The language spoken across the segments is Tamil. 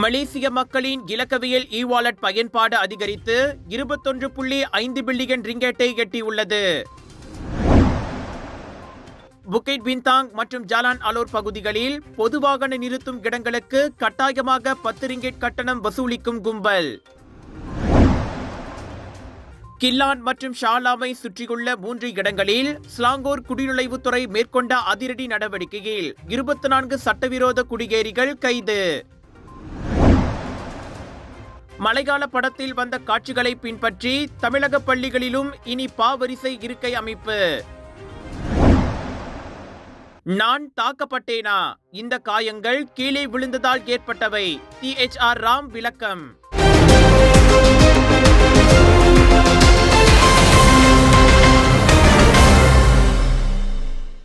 மலேசிய மக்களின் இலக்கவியல் இ வாலட் பயன்பாடு அதிகரித்து இருபத்தொன்று புள்ளி ஐந்து பில்லியன் ரிங்கெட்டை எட்டியுள்ளது. புக்கெட் பின்தாங் மற்றும் ஜாலான் அலோர் பகுதிகளில் பொது வாகன நிறுத்தும் இடங்களுக்கு கட்டாயமாக பத்து ரிங்கெட் கட்டணம் வசூலிக்கும் கும்பல். கில்லான் மற்றும் ஷாலாவை சுற்றியுள்ள மூன்று இடங்களில் ஸ்லாங்கோர் குடிநுழைவுத்துறை மேற்கொண்ட அதிரடி நடவடிக்கையில் இருபத்தி நான்கு சட்டவிரோத குடியேறிகள் கைது. மழைக்கால படத்தில் வந்த காட்சிகளை பின்பற்றி தமிழக பள்ளிகளிலும் இனி பாவரிசை இருக்கை அமைப்பு. நான் தாக்கப்பட்டேனா? இந்த காயங்கள் கீழே விழுந்ததால் ஏற்பட்டவை. டிஎச்ஆர் ராம் விளக்கம்.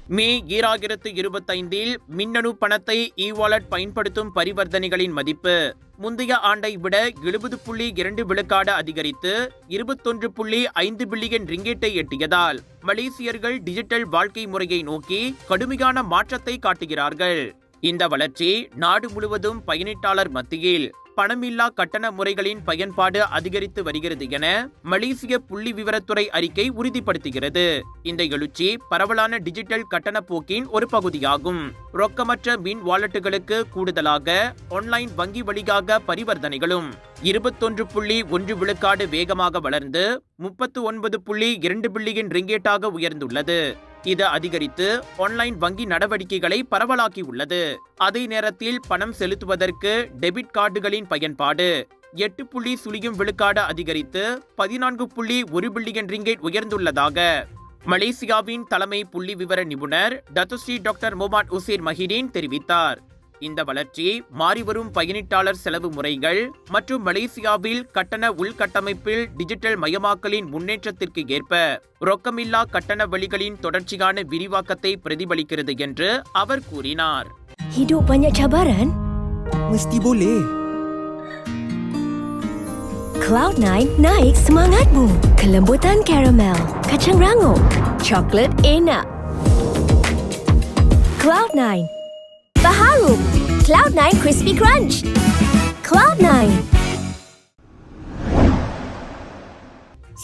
மே ஈராயிரத்து இருபத்தைந்தில் மின்னணு பணத்தை இ வாலெட் பயன்படுத்தும் பரிவர்த்தனைகளின் மதிப்பு. முந்தைய ஆண்டை விட எழுபது புள்ளி இரண்டு விழுக்காடு அதிகரித்து இருபத்தொன்று புள்ளி ஐந்து பில்லியன் ரிங்கேட்டை எட்டியதால் மலேசியர்கள் டிஜிட்டல் வாழ்க்கை முறையை நோக்கி கடுமையான மாற்றத்தை காட்டுகிறார்கள். இந்த வளர்ச்சி நாடு முழுவதும் பயனீட்டாளர் மத்தியில் பணமில்லா கட்டண முறைகளின் பயன்பாடு அதிகரித்து வருகிறது என மலேசிய புள்ளி விவரத்துறை அறிக்கை உறுதிப்படுத்துகிறது. இந்த எழுச்சி பரவலான டிஜிட்டல் கட்டண போக்கின் ஒரு பகுதியாகும். ரொக்கமற்ற மின் வாலெட்டுகளுக்கு கூடுதலாக ஆன்லைன் வங்கி வழியாக பரிவர்த்தனைகளும் இருபத்தொன்று புள்ளி ஒன்று விழுக்காடு வேகமாக வளர்ந்து முப்பத்து ஒன்பது புள்ளி இரண்டு பில்லியன் ரிங்கேட்டாக உயர்ந்துள்ளது. இது அதிகரித்து ஆன்லைன் வங்கி நடவடிக்கைகளை பரவலாக்கியுள்ளது. அதே நேரத்தில் பணம் செலுத்துவதற்கு டெபிட் கார்டுகளின் பயன்பாடு. எட்டு புள்ளி சுழியும் விழுக்காடு அதிகரித்து பதினான்கு புள்ளி ஒரு பில்லியன் ரிங்கேட் உயர்ந்துள்ளதாக மலேசியாவின் தலைமை புள்ளி விவர நிபுணர் Datuk Seri doctor Mohd Uzir Mahidin தெரிவித்தார். இந்த வளர்ச்சி மாறிவரும் பயனீட்டாளர் செலவு முறைகள் மற்றும் மலேசியாவில் கட்டண உள்கட்டமைப்பில் டிஜிட்டல் மயமாக்கலின் முன்னேற்றத்திற்கு ஏற்ப ரொக்கமில்லா கட்டண வழிகளின் தொடர்ச்சியான விரிவாக்கத்தை பிரதிபலிக்கிறது என்று அவர் கூறினார் Hidup banyak cabaran? Mesti boleh. Cloud9 naik semangatmu. Kelembutan karamel, kacang rangup, coklat enak. Cloud9. Baharu. Cloud9 Crispy Crunch. Cloud9.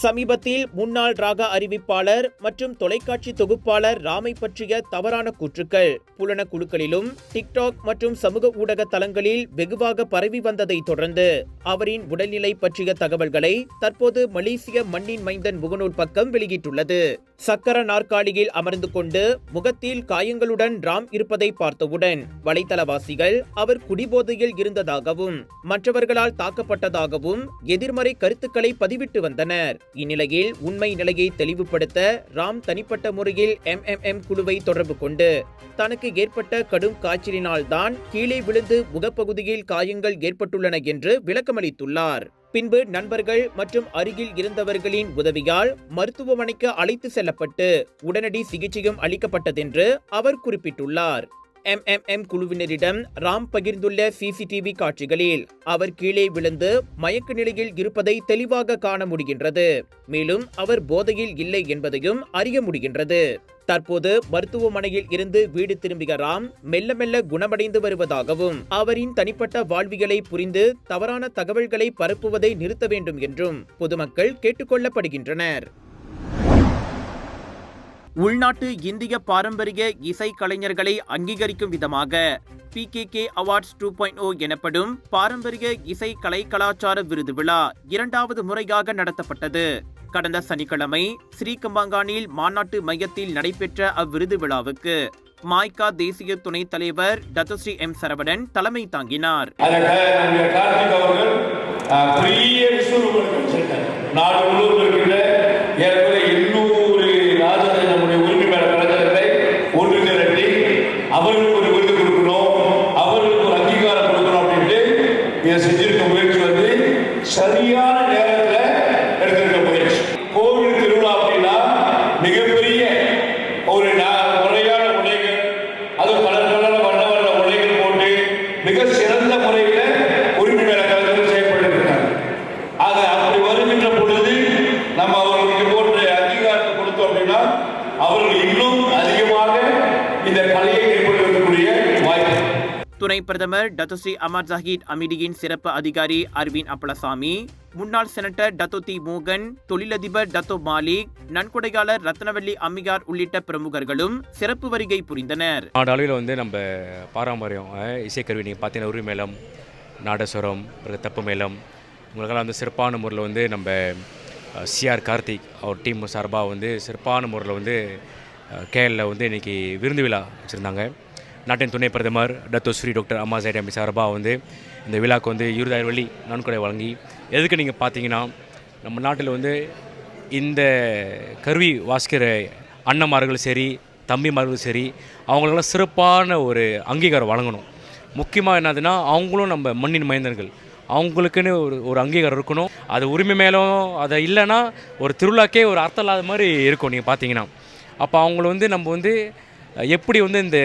சமீபத்தில் முன்னாள் ராக அறிவிப்பாளர் மற்றும் தொலைக்காட்சி தொகுப்பாளர் ராமை பற்றிய தவறான கூற்றுக்கள் புலன குழுக்களிலும் டிக்டாக் மற்றும் சமூக ஊடக தளங்களில் வெகுவாக பரவி வந்ததை தொடர்ந்து அவரின் உடல்நிலை பற்றிய தகவல்களை தற்போது மலேசிய மண்ணின் மைந்தன் முகநூல் பக்கம் வெளியிட்டுள்ளது சக்கர நாற்காலியில் அமர்ந்து கொண்டு முகத்தில் காயங்களுடன் ராம் இருப்பதை பார்த்தவுடன் வலைத்தளவாசிகள் அவர் குடிபோதையில் இருந்ததாகவும் மற்றவர்களால் தாக்கப்பட்டதாகவும் எதிர்மறை கருத்துக்களை பதிவிட்டு வந்தனர். இந்நிலையில் உண்மை நிலையை தெளிவுபடுத்த ராம் தனிப்பட்ட முறையில் எம்எம்எம் குழுவை தொடர்பு கொண்டு தனக்கு ஏற்பட்ட கடும் காய்ச்சலினால்தான் கீழே விழுந்து முகப்பகுதியில் காயங்கள் ஏற்பட்டுள்ளன என்று விளக்கமளித்துள்ளார். பின்பு நண்பர்கள் மற்றும் அருகில் இருந்தவர்களின் உதவியால் மருத்துவமனைக்கு அழைத்து செல்லப்பட்டு உடனடி சிகிச்சையும் அளிக்கப்பட்டதென்று அவர் குறிப்பிட்டுள்ளார். எம்எம்எம் குழுவினரிடம் ராம் பகிர்ந்துள்ள சிசிடிவி காட்சிகளில் அவர் கீழே விழுந்து மயக்க நிலையில் இருப்பதை தெளிவாக காண முடிகின்றது. மேலும் அவர் போதையில் இல்லை என்பதையும் அறிய முடிகின்றது. தற்போது மருத்துவமனையில் இருந்து வீடு திரும்பிய ராம் மெல்ல மெல்ல குணமடைந்து வருவதாகவும் அவரின் தனிப்பட்ட வாழ்வியலை புரிந்து தவறான தகவல்களை பரப்புவதை நிறுத்த வேண்டும் என்றும் பொதுமக்கள் கேட்டுக்கொள்ளப்படுகின்றனர் உள்நாட்டு இந்திய பாரம்பரிய இசை கலைஞர்களை அங்கீகரிக்கும் விதமாக PKK awards two point O எனப்படும் பாரம்பரிய இசை கலை கலாச்சார விருது விழா இரண்டாவது முறையாக நடத்தப்பட்டது. கடந்த சனிக்கிழமை ஸ்ரீகம்பாங்கானில் மாநாட்டு மையத்தில் நடைபெற்ற அவ்விருது விழாவுக்கு மாய்கா தேசிய துணைத் தலைவர் தத்தஸ்ரீ எம் சரவணன் தலைமை தாங்கினார். நாடு முழுவதும் இருக்கின்ற ஏறக்குறைய எண்ணூறு ராஜதை நம்முடைய உரிமை மேல கழகத்தை ஒன்று திரட்டி அவர்களுக்கு ஒரு விருது கொடுக்கணும் அவர்களுக்கு ஒரு அங்கீகாரம் கொடுக்கணும் அப்படின்ட்டு இதை செஞ்சிருக்க முயற்சி வந்து சரியான நேரத்தில் எடுத்திருக்க முயற்சி கோவில் திருவிழா அப்படின்னா மிகப்பெரிய ஒரு நா- முறையான உடைகள் அது கலர் கலர் வண்ண வண்ண உடைகள் போட்டு மிக சிறந்த முறையில் உரிமை மேல கலந்து செய்யப்பட்டிருக்கிறாங்க ஆக அப்படி வருகின்ற பொழுது நம்ம அவர்களுக்கு இது போன்ற அங்கீகாரத்தை கொடுத்தோம் அப்படின்னா அவர்கள் இன்னும் அதிகமாக இந்த கலையை மேம்படுத்தக்கூடிய வாய்ப்பு. துணை பிரதமர் டத்துஸ்ரீ அமர் ஜஹீத் அமிடியின் சிறப்பு அதிகாரி அரவிந்த் அப்பளசாமி முன்னாள் செனட்டர் டத்தோதி மோகன் தொழிலதிபர் டத்தோ மாலிக் நன்கொடையாளர் ரத்னவல்லி அம்மியார் உள்ளிட்ட பிரமுகர்களும் சிறப்பு வருகை புரிந்தனர். நாடு அளவில் வந்து நம்ம பாரம்பரியம் இசைக்கருவி நீங்கள் பார்த்தீங்கன்னா உரி மேளம் நாடஸ்வரம் பிறகு தப்பு மேளம் உங்களுக்கெல்லாம் வந்து சிறப்பான முறையில் வந்து நம்ம சிஆர் கார்த்திக் அவர் டீம் சார்பாக வந்து சிறப்பான முறையில் வந்து கேஎல்ல வந்து இன்றைக்கி விருந்து விழா வச்சுருந்தாங்க. நாட்டின் துணை பிரதமர் டத்தோ ஸ்ரீ டாக்டர் அம்மா சைடாமி சார்பாக வந்து இந்த விழாக்கு வந்து இருபதாயிரம் வழி நன்கொடை வழங்கி எதுக்கு நீங்கள் பார்த்தீங்கன்னா நம்ம நாட்டில் வந்து இந்த கருவி வாசிக்கிற அண்ணன்மார்களும் சரி தம்பிமார்களும் சரி அவங்களுக்கெல்லாம் சிறப்பான ஒரு அங்கீகாரம் வழங்கணும். முக்கியமாக என்னதுன்னா அவங்களும் நம்ம மண்ணின் மைந்தர்கள். அவங்களுக்குன்னு ஒரு ஒரு அங்கீகாரம் இருக்கணும். அது உரிமை மேலும் அதை இல்லைன்னா ஒரு திருவிழாக்கே ஒரு அர்த்தம் இல்லாத மாதிரி இருக்கும் நீங்கள் பார்த்தீங்கன்னா அப்போ அவங்கள வந்து நம்ம வந்து எப்படி வந்து இந்த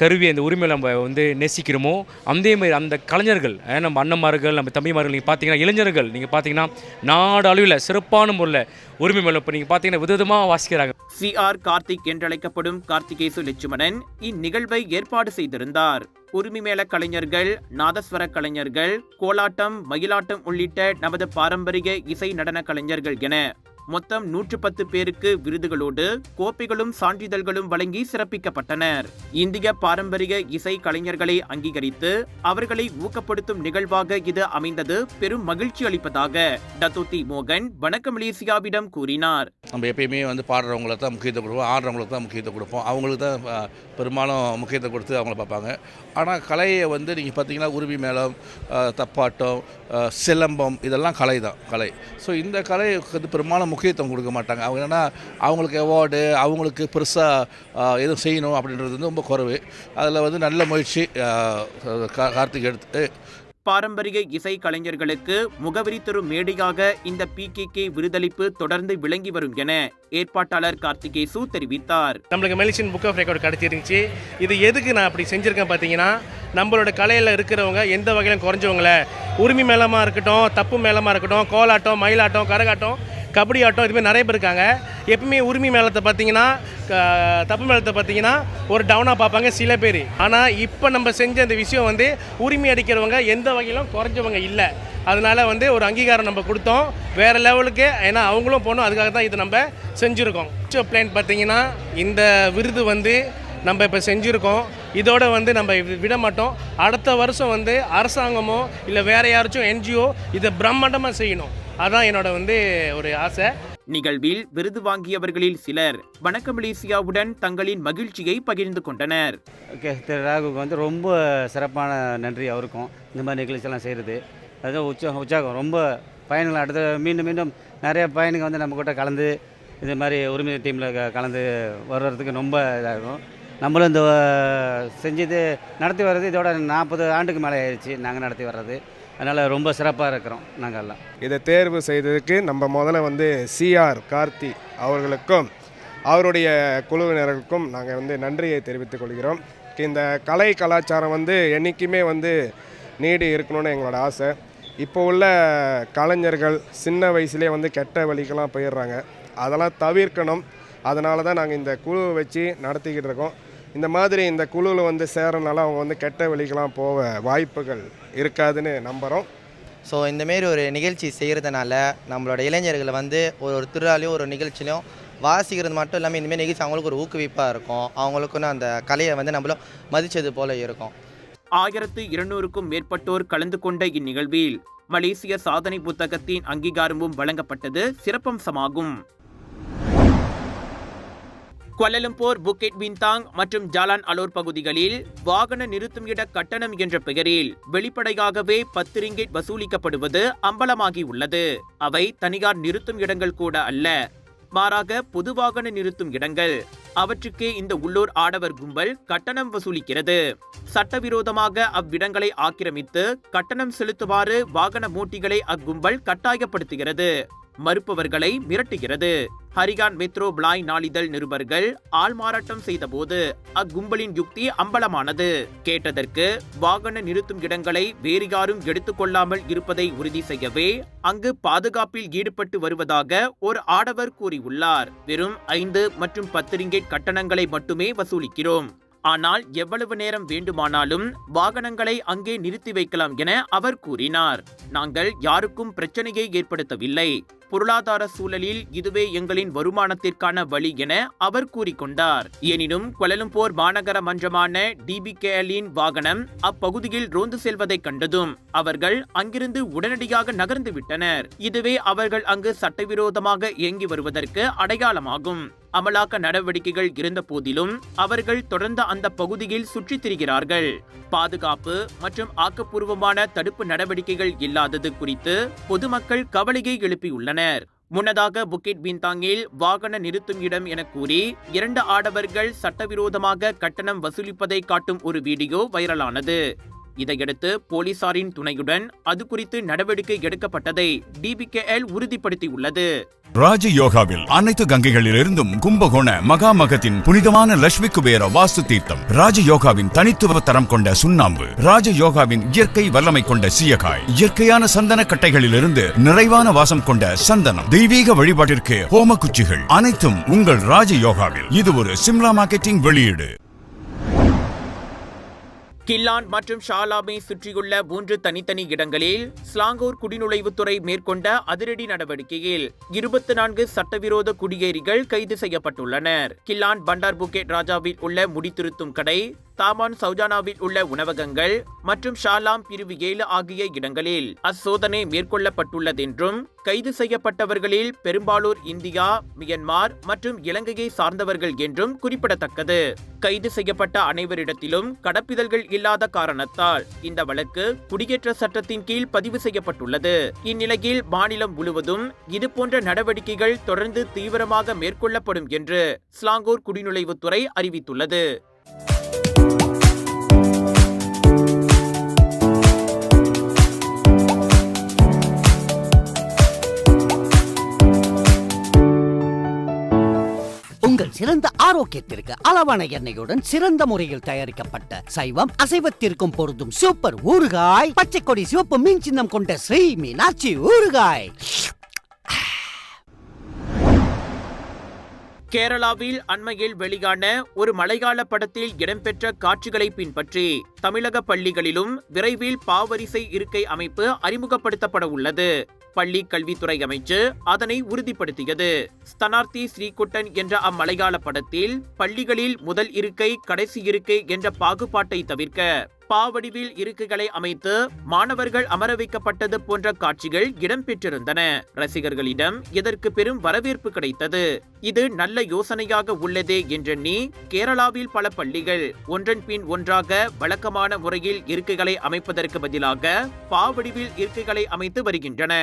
கருவியை இந்த உரிமையை நம்ம வந்து நேசிக்கிறோமோ அதே மாதிரி அந்த கலைஞர்கள் நம்ம அண்ணன்மார்கள் நம்ம தம்பிமார்கள் நீங்கள் பார்த்தீங்கன்னா இளைஞர்கள் நீங்கள் பார்த்தீங்கன்னா நாடு அளவில் சிறப்பான முறையில் உரிமை மேலே இப்போ நீங்கள் பார்த்தீங்கன்னா விதவிதமாக வாசிக்கிறாங்க. சி ஆர் கார்த்திக் என்றழைக்கப்படும் கார்த்திகேசு லட்சுமணன் இந்நிகழ்வை ஏற்பாடு செய்திருந்தார். உரிமை மேல கலைஞர்கள் நாதஸ்வர கலைஞர்கள் கோலாட்டம் மயிலாட்டம் உள்ளிட்ட நமது பாரம்பரிய இசை நடன கலைஞர்கள் என மொத்தம் நூற்று பத்து பேருக்கு விருதுகளோடு கோப்பைகளும் சான்றிதழ்களும் வழங்கி சிறப்பிக்கப்பட்டனர். இந்திய பாரம்பரிய இசை கலைஞர்களை அங்கீகரித்து அவர்களை ஊக்கப்படுத்தும் நிகழ்வாக இது அமைந்தது பெரும் மகிழ்ச்சி அளிப்பதாக டத்தோத்தி மோகன் வணக்க மலேசியாவிடம் கூறினார். நம்ம எப்பயுமே வந்து பாடுறவங்களுக்கு தான் முக்கியத்துவம் கொடுப்போம் ஆடுறவங்களுக்கு தான் முக்கியத்துவம் கொடுப்போம். அவங்களுக்கு தான் பெரும்பாலும் முக்கியத்துவம் கொடுத்து அவங்கள பார்ப்பாங்க. ஆனால் கலையை வந்து நீங்கள் பார்த்தீங்கன்னா உருவி மேளம் தப்பாட்டம் சிலம்பம் இதெல்லாம் கலை தான் கலை. ஸோ இந்த கலை வந்து பெரும்பாலும் முக்கியத்துவம் கொடுக்க மாட்டாங்க. அவங்க என்னென்னா அவங்களுக்கு அவார்டு அவங்களுக்கு பெருசாக எதுவும் செய்யணும் அப்படின்றது வந்து ரொம்ப குறைவு. அதில் வந்து நல்ல முயற்சி கார்த்திக் எடுத்து பாரம்பரிய இசை கலைஞர்களுக்கு முகவரி தரும் மேடையாக இந்த பிகேகே விருதளிப்பு தொடர்ந்து விளங்கி வரும் என ஏற்பாட்டாளர் கார்த்திகேசு தெரிவித்தார். நம்மளுக்கு மெலிஷன் புக் ஆஃப் ரெக்கார்டு கிடச்சிருந்துச்சு. இது எதுக்கு நான் அப்படி செஞ்சுருக்கேன் பார்த்தீங்கன்னா நம்மளோட கலையில் இருக்கிறவங்க எந்த வகையிலும் குறைஞ்சவங்கள உரிமை மேளமாக இருக்கட்டும் தப்பு மேளமாக இருக்கட்டும் கோலாட்டம் மயிலாட்டம் கரகாட்டம் கபடி ஆட்டம் இதுமாதிரி நிறைய பேர் இருக்காங்க. எப்பவுமே உரிமை மேளத்தை பார்த்தீங்கன்னா தப்பு மேளத்தை பார்த்தீங்கன்னா ஒரு டவுனாக பார்ப்பாங்க சில பேர். ஆனால் இப்போ நம்ம செஞ்ச அந்த விஷயம் வந்து உரிமை அடிக்கிறவங்க எந்த வகையிலும் குறைஞ்சவங்க இல்லை. அதனால வந்து ஒரு அங்கீகாரம் நம்ம கொடுத்தோம். வேறு லெவலுக்கு ஏன்னா அவங்களும் போகணும். அதுக்காக தான் இது நம்ம செஞ்சுருக்கோம். பிளான் பார்த்தீங்கன்னா இந்த விருது வந்து நம்ம இப்போ செஞ்சுருக்கோம். இதோட வந்து நம்ம விட மாட்டோம். அடுத்த வருஷம் வந்து அரசாங்கமோ இல்லை வேறு யாராச்சும் என்ஜிஓ இதை பிரம்மாண்டமாக செய்யணும். அதான் என்னோட வந்து ஒரு ஆசை. நிகழ்வில் விருது வாங்கியவர்களில் சிலர் வணக்க மலேசியாவுடன் தங்களின் மகிழ்ச்சியை பகிர்ந்து கொண்டனர். ஓகே திரு ராகுவுக்கு வந்து ரொம்ப சிறப்பான நன்றி அவருக்கும் இந்த மாதிரி நிகழ்ச்சியெல்லாம் செய்கிறது அது உற்சாகம் உற்சாகம் ரொம்ப பயணிகள் அடுத்த மீண்டும் மீண்டும் நிறைய பயணிகள் வந்து நம்ம கிட்ட கலந்து இது மாதிரி உரிமை டீமில் கலந்து வர்றதுக்கு ரொம்ப இதாக இருக்கும் நம்மளும் இந்த செஞ்சது நடத்தி வர்றது இதோட நாற்பது ஆண்டுக்கு மேலே ஆயிடுச்சு நாங்கள் நடத்தி வர்றது. அதனால் ரொம்ப சிறப்பாக இருக்கிறோம் நாங்கள் எல்லாம் இதை தேர்வு செய்ததுக்கு நம்ம முதல்ல வந்து சிஆர் கார்த்தி அவர்களுக்கும் அவருடைய குழுவினருக்கும் நாங்கள் வந்து நன்றியை தெரிவித்துக் கொள்கிறோம். இந்த கலை கலாச்சாரம் வந்து என்றைக்குமே வந்து நீடி இருக்கணும்னு எங்களோட ஆசை. இப்போ உள்ள கலைஞர்கள் சின்ன வயசுலேயே வந்து கெட்ட வழிக்கெல்லாம் போயிடுறாங்க. அதெல்லாம் தவிர்க்கணும். அதனால தான் நாங்கள் இந்த குழு வச்சு நடத்திக்கிட்டு இருக்கோம். இந்த மாதிரி இந்த குழுவில் வந்து சேரனால அவங்க வந்து கெட்ட வழிக்கெல்லாம் போக வாய்ப்புகள் இருக்காதுன்னு நம்புகிறோம் ஸோ இந்தமாரி ஒரு நிகழ்ச்சி செய்கிறதுனால நம்மளோட இளைஞர்களை வந்து ஒரு ஒரு திருவிழாலையும் ஒரு நிகழ்ச்சிலையும் வாசிக்கிறது மட்டும் இல்லாமல் இந்தமாரி நிகழ்ச்சி அவங்களுக்கு ஒரு ஊக்குவிப்பாக இருக்கும். அவங்களுக்குன்னு அந்த கலையை வந்து நம்மளும் மதித்தது போல் இருக்கும். ஆயிரத்து இருநூறுக்கும் மேற்பட்டோர் கலந்து கொண்ட இந்நிகழ்வில் மலேசிய சாதனை புத்தகத்தின் அங்கீகாரமும் வழங்கப்பட்டது சிறப்பம்சமாகும். குவலலம்பூர் புக்கெட் பின்தாங் மற்றும் ஜாலான் அலோர் பகுதிகளில் வாகன நிறுத்தும் இட கட்டணம் என்ற பெயரில் வெளிப்படையாகவே பத்து ரிங்கெட் வசூலிக்கப்படுவது அம்பலமாகி உள்ளது. அவை தனியார் நிறுத்தும் இடங்கள் கூட அல்ல. மாறாக பொது வாகன நிறுத்தும் இடங்கள். அவற்றுக்கே இந்த உள்ளூர் ஆடவர் கும்பல் கட்டணம் வசூலிக்கிறது. சட்டவிரோதமாக அவ்விடங்களை ஆக்கிரமித்து கட்டணம் செலுத்துமாறு வாகன மூட்டிகளை அக்கும்பல் கட்டாயப்படுத்துகிறது. மறுப்பவர்களை மிரட்டுகிறது. ஹரிகான் மெத்ரோ பிளாய் நாளிதழ் நிருபர்கள் ஆள்மாறாட்டம் செய்தபோது அக்கும்பலின் யுக்தி அம்பலமானது. கேட்டதற்கு வாகன நிறுத்தும் இடங்களை வேறு யாரும் எடுத்துக்கொள்ளாமல் இருப்பதை உறுதி செய்யவே அங்கு பாதுகாப்பில் ஈடுபட்டு வருவதாக ஒரு ஆடவர் கூறியுள்ளார். வெறும் ஐந்து மற்றும் பத்து ரிங்கெட் கட்டணங்களை மட்டுமே வசூலிக்கிறோம். ஆனால் எவ்வளவு நேரம் வேண்டுமானாலும் வாகனங்களை அங்கே நிறுத்தி வைக்கலாம் என அவர் கூறினார். நாங்கள் யாருக்கும் பிரச்சனையை ஏற்படுத்தவில்லை. பொருளாதார சூழலில் இதுவே எங்களின் வருமானத்திற்கான வழி என அவர் கூறிக்கொண்டார். எனினும் கொலலும்போர் மாநகர மன்றமான டிபிகேஎல்லின் வாகனம் அப்பகுதியில் ரோந்து செல்வதைக் கண்டதும் அவர்கள் அங்கிருந்து உடனடியாக நகர்ந்து விட்டனர். இதுவே அவர்கள் அங்கு சட்டவிரோதமாக இயங்கி வருவதற்கு அடையாளமாகும். அமலாக்க நடவடிக்கைகள் இருந்த போதிலும் அவர்கள் தொடர்ந்து அந்த பகுதியில் சுற்றித் திரிகிறார்கள். பாதுகாப்பு மற்றும் ஆக்கப்பூர்வமான தடுப்பு நடவடிக்கைகள் இல்லாதது குறித்து பொதுமக்கள் கவலையை எழுப்பியுள்ளனர். முன்னதாக புக்கிட் பின்தாங்கில் வாகன நிறுத்தும் இடம் என கூறி இரண்டு ஆடவர்கள் சட்டவிரோதமாக கட்டணம் வசூலிப்பதை காட்டும் ஒரு வீடியோ வைரலானது. இதையடுத்து போலீசாரின் துணையுடன் அது குறித்து நடவடிக்கை எடுக்கப்பட்டதை டிபிகேஎல் உறுதிப்படுத்தியுள்ளது. ராஜயோகாவில் அனைத்து கங்கைகளிலிருந்தும் கும்பகோண மகாமகத்தின் புனிதமான லட்சுமி குபேர வாஸ்து தீர்த்தம் ராஜயோகாவின் தனித்துவ தரம் கொண்ட சுண்ணாம்பு ராஜயோகாவின் இயற்கை வல்லமை கொண்ட சீயகாய் இயற்கையான சந்தன கட்டைகளிலிருந்து நிறைவான வாசம் கொண்ட சந்தனம் தெய்வீக வழிபாட்டிற்கு ஹோம குச்சிகள் அனைத்தும் உங்கள் ராஜயோகாவில் இது ஒரு சிம்லா மார்க்கெட்டிங் வெளியீடு. கில்லான் மற்றும் ஷாலாமை சுற்றியுள்ள மூன்று தனித்தனி இடங்களில் ஸ்லாங்கூர் குடிநுழைவுத்துறை மேற்கொண்ட அதிரடி நடவடிக்கையில் இருபத்தி நான்கு சட்டவிரோத குடியேறிகள் கைது செய்யப்பட்டுள்ளனர். கில்லான் பண்டார் புக்கேட் ராஜாவில் உள்ள முடித்திருத்தும் கடை தாமான் சௌஜானாவில் உள்ள உணவகங்கள் மற்றும் ஷாலாம் பிரிவு ஏழு ஆகிய இடங்களில் அச்சோதனை மேற்கொள்ளப்பட்டுள்ளதென்றும் கைது செய்யப்பட்டவர்களில் பெரும்பாலோர் இந்தியா மியன்மார் மற்றும் இலங்கையை சார்ந்தவர்கள் என்றும் குறிப்பிடத்தக்கது. கைது செய்யப்பட்ட அனைவரிடத்திலும் கடப்பிதழ்கள் இல்லாத காரணத்தால் இந்த வழக்கு குடியேற்ற சட்டத்தின் கீழ் பதிவு செய்யப்பட்டுள்ளது. இந்நிலையில் மாநிலம் முழுவதும் இதுபோன்ற நடவடிக்கைகள் தொடர்ந்து தீவிரமாக மேற்கொள்ளப்படும் என்று ஸ்லாங்கூர் குடிநுழைவுத்துறை அறிவித்துள்ளது. சிறந்த ஆரோக்கியத்திற்கு அளவான எண்ணெயுடன் சிறந்த முறையில் தயாரிக்கப்பட்ட சைவம் அசைவத்திற்கும் பொருந்தும் சூப்பர் ஊறுகாய் பச்சை கொடி சிவப்பு மீன் சின்னம் கொண்ட ஸ்ரீ மீனாட்சி ஊறுகாய். கேரளாவில் அண்மையில் வெளியான ஒரு மலையாள படத்தில் இடம்பெற்ற காட்சிகளை பின்பற்றி தமிழக பள்ளிகளிலும் விரைவில் பாவரிசை இருக்கை அமைப்பு அறிமுகப்படுத்தப்பட உள்ளது. பள்ளி கல்வித்துறை அமைச்சு அதனை உறுதிப்படுத்தியது. ஸ்தனார்த்தி ஸ்ரீகுட்டன் என்ற அம்மலையாள படத்தில் பள்ளிகளில் முதல் இருக்கை கடைசி இருக்கை என்ற பாகுபாட்டை தவிர்க்க பாவடிவில் இருக்கைகளை அமைத்து மாணவர்கள் அமர வைக்கப்பட்டது போன்ற காட்சிகள் இடம்பெற்றிருந்தன. ரசிகர்களிடம் இதற்கு பெரும் வரவேற்பு கிடைத்தது? இது நல்ல யோசனையாக உள்ளதே என்றெண்ணி கேரளாவில் பல பள்ளிகள் ஒன்றன் பின் ஒன்றாக வழக்கமான முறையில் இருக்கைகளை அமைப்பதற்கு பதிலாக பாவடிவில் இருக்கைகளை அமைத்து வருகின்றன.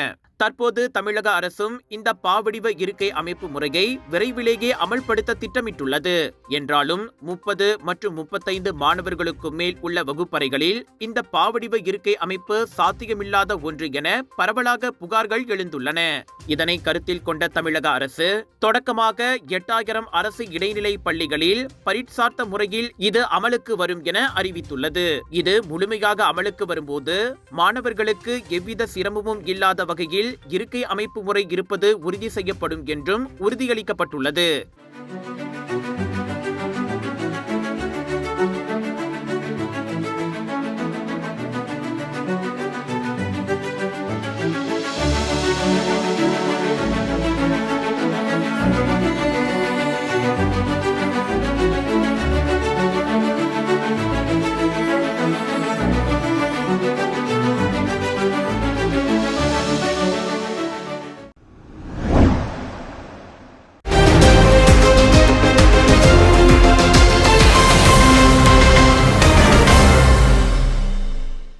தற்போது தமிழக அரசும் இந்த பாவடிவ இருக்கை அமைப்பு முறையை விரைவிலேயே அமல்படுத்த திட்டமிட்டுள்ளது. என்றாலும் முப்பது மற்றும் முப்பத்தைந்து மாணவர்களுக்கு மேல் உள்ள வகுப்பறைகளில் இந்த பாவடிவ இருக்கை அமைப்பு சாத்தியமில்லாத ஒன்று என பரவலாக புகார்கள் எழுந்துள்ளன. இதனை கருத்தில் கொண்ட தமிழக அரசு தொடக்கமாக எட்டாயிரம் அரசு இடைநிலை பள்ளிகளில் பரீட்சார்த்த முறையில் இது அமலுக்கு வரும் என அறிவித்துள்ளது. இது முழுமையாக அமலுக்கு வரும்போது மாணவர்களுக்கு எவ்வித சிரமமும் இல்லாத வகையில் இருக்கை அமைப்பு முறை இருப்பது உறுதி செய்யப்படும் என்றும் உறுதியளிக்கப்பட்டுள்ளது.